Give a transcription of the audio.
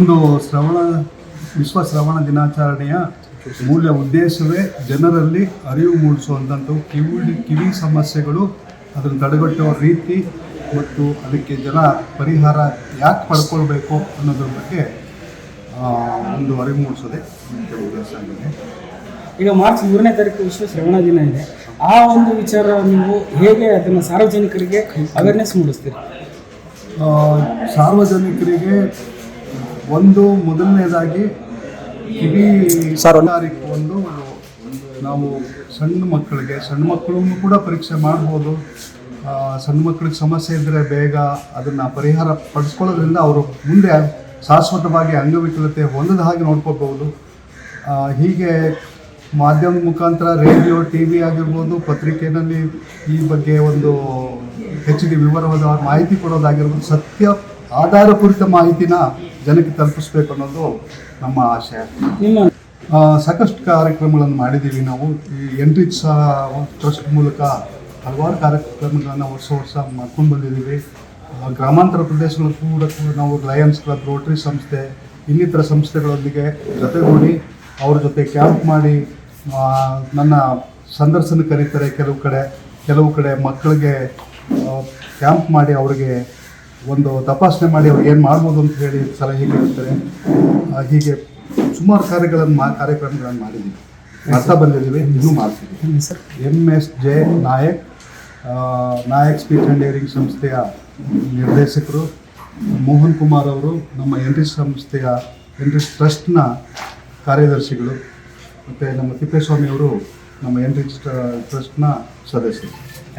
ಒಂದು ಶ್ರವಣ ವಿಶ್ವ ಶ್ರವಣ ದಿನಾಚರಣೆಯ ಮೂಲ ಉದ್ದೇಶವೇ ಜನರಲ್ಲಿ ಅರಿವು ಮೂಡಿಸುವಂಥದ್ದು ಕಿವಿ ಕಿವಿ ಸಮಸ್ಯೆಗಳು ಅದನ್ನು ತಡೆಗಟ್ಟುವ ರೀತಿ ಮತ್ತು ಅದಕ್ಕೆ ಜನ ಪರಿಹಾರ ಯಾಕೆ ಪಡ್ಕೊಳ್ಬೇಕು ಅನ್ನೋದ್ರ ಬಗ್ಗೆ ಒಂದು ಅರಿವು ಮೂಡಿಸೋದೇ ಮುಖ್ಯ ಉದ್ದೇಶ ಆಗಿದೆ. ಈಗ ಮಾರ್ಚ್ ಮೂರನೇ ತಾರೀಕು ವಿಶ್ವ ಶ್ರವಣ ದಿನ ಇದೆ. ಆ ಒಂದು ವಿಚಾರ ನೀವು ಹೇಗೆ ಅದನ್ನು ಸಾರ್ವಜನಿಕರಿಗೆ ಅವೇರ್ನೆಸ್ ಮೂಡಿಸ್ತೀರಿ? ಸಾರ್ವಜನಿಕರಿಗೆ ಒಂದು ಮೊದಲನೇದಾಗಿ ಕಿವಿ ತಾರೀಕು ಒಂದು ನಾವು ಸಣ್ಣ ಮಕ್ಕಳಿಗೆ ಸಣ್ಣ ಮಕ್ಕಳನ್ನು ಕೂಡ ಪರೀಕ್ಷೆ ಮಾಡ್ಬೋದು. ಸಣ್ಣ ಮಕ್ಕಳಿಗೆ ಸಮಸ್ಯೆ ಇದ್ದರೆ ಬೇಗ ಅದನ್ನು ಪರಿಹಾರ ಪಡಿಸ್ಕೊಳ್ಳೋದ್ರಿಂದ ಅವರು ಮುಂದೆ ಶಾಶ್ವತವಾಗಿ ಅಂಗವಿಕಲತೆ ಹೊಂದದ ಹಾಗೆ ನೋಡ್ಕೋಬಹುದು. ಹೀಗೆ ಮಾಧ್ಯಮದ ಮುಖಾಂತರ ರೇಡಿಯೋ ಟಿ ವಿ ಆಗಿರ್ಬೋದು ಪತ್ರಿಕೆಯಲ್ಲಿ ಈ ಬಗ್ಗೆ ಒಂದು ಹೆಚ್ಚಿಗೆ ವಿವರವಾದ ಮಾಹಿತಿ ಕೊಡೋದಾಗಿರ್ಬೋದು ಸತ್ಯ ಆಧಾರಪೂರಿತ ಮಾಹಿತಿನ ಜನಕ್ಕೆ ತಲುಪಿಸ್ಬೇಕು ಅನ್ನೋದು ನಮ್ಮ ಆಶಯ ಸಾಕಷ್ಟು ಕಾರ್ಯಕ್ರಮಗಳನ್ನು ಮಾಡಿದ್ದೀವಿ ನಾವು. ಈ ಎನ್ರಿಚ್ ಟ್ರಸ್ಟ್ ಮೂಲಕ ಹಲವಾರು ಕಾರ್ಯಕ್ರಮಗಳನ್ನು ವರ್ಷ ವರ್ಷ ಮಾಡ್ಕೊಂಡು ಬಂದಿದ್ದೀವಿ. ಗ್ರಾಮಾಂತರ ಪ್ರದೇಶಗಳು ಕೂಡ ಕೂಡ ನಾವು ಲಯನ್ಸ್ ಕ್ಲಬ್ ರೋಟರಿ ಸಂಸ್ಥೆ ಇನ್ನಿತರ ಸಂಸ್ಥೆಗಳೊಂದಿಗೆ ಜೊತೆಗೂಡಿ ಅವ್ರ ಜೊತೆ ಕ್ಯಾಂಪ್ ಮಾಡಿ ನನ್ನ ಸಂದರ್ಶನ ಕರೀತಾರೆ ಕೆಲವು ಕಡೆ ಕೆಲವು ಕಡೆ ಮಕ್ಕಳಿಗೆ ಕ್ಯಾಂಪ್ ಮಾಡಿ ಅವರಿಗೆ ಒಂದು ತಪಾಸಣೆ ಮಾಡಿ ಅವ್ರಿಗೆ ಏನು ಮಾಡ್ಬೋದು ಅಂತ ಹೇಳಿ ಸಲಹೆ ಕೇಳ್ತಾರೆ. ಹೀಗೆ ಸುಮಾರು ಕಾರ್ಯಗಳನ್ನು ಮಾ ಕಾರ್ಯಕ್ರಮಗಳನ್ನು ಮಾಡಿದ್ದೀವಿ ಮಾಡ್ತಾ ಬಂದಿದ್ದೀವಿ ಇನ್ನೂ ಮಾಡ್ತೀವಿ sir. M S J Nayak Nayak speech and hearing ಸಂಸ್ಥೆಯ ನಿರ್ದೇಶಕರು ಮೋಹನ್ ಕುಮಾರ್ ಅವರು ನಮ್ಮ ಎನ್ರಿಸ್ ಸಂಸ್ಥೆಯ ಎನ್ರಿಸ್ ಟ್ರಸ್ಟ್ನ ಕಾರ್ಯದರ್ಶಿಗಳು ಮತ್ತು ನಮ್ಮ ತಿಪ್ಪೇಸ್ವಾಮಿ ಅವರು ನಮ್ಮ ಎನ್ರಿಚ್ ಟ್ರಸ್ಟ್ನ ಸದಸ್ಯರು.